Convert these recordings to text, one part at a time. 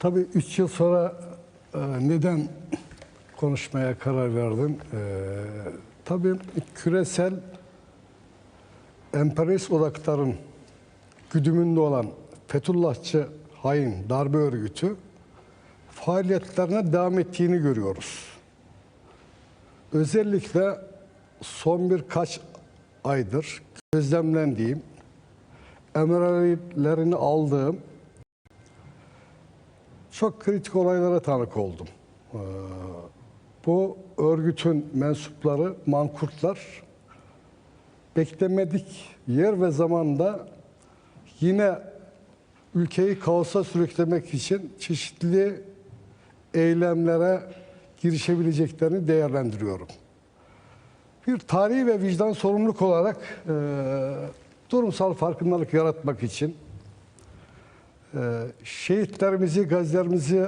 Tabii 3 yıl sonra e, neden konuşmaya karar verdim? E, tabii küresel emperyalist odakların güdümünde olan Fethullahçı hain darbe örgütü faaliyetlerine devam ettiğini görüyoruz. Özellikle son birkaç aydır gözlemlendiğim, emirlerini aldığım çok kritik olaylara tanık oldum. Ee, Bu örgütün mensupları, mankurtlar beklemedik yer ve zamanda yine ülkeyi kaosa sürüklemek için çeşitli eylemlere girişebileceklerini değerlendiriyorum. Bir tarihi ve vicdan sorumluluk olarak e, durumsal farkındalık yaratmak için şehitlerimizi, gazilerimizi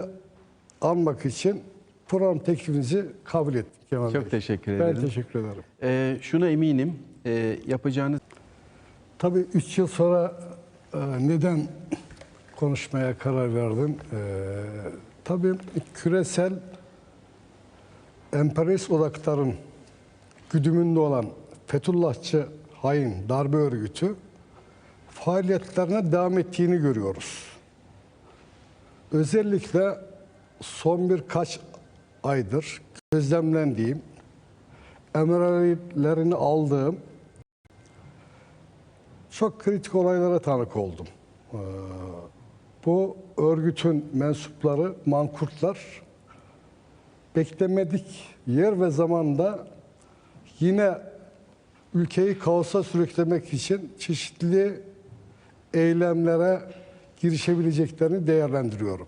anmak için program teklifinizi kabul ettim Kemal Çok Bey. teşekkür Ben ederim. teşekkür ederim. Ee, şuna eminim e, yapacağınız Tabii 3 yıl sonra e, neden konuşmaya karar verdim? E, tabii küresel emperyalist odakların güdümünde olan Fethullahçı hain darbe örgütü faaliyetlerine devam ettiğini görüyoruz. Özellikle son birkaç aydır gözlemlendiğim, emirlerini aldığım çok kritik olaylara tanık oldum. Ee, Bu örgütün mensupları, mankurtlar beklemedik yer ve zamanda yine ülkeyi kaosa sürüklemek için çeşitli eylemlere girişebileceklerini değerlendiriyorum.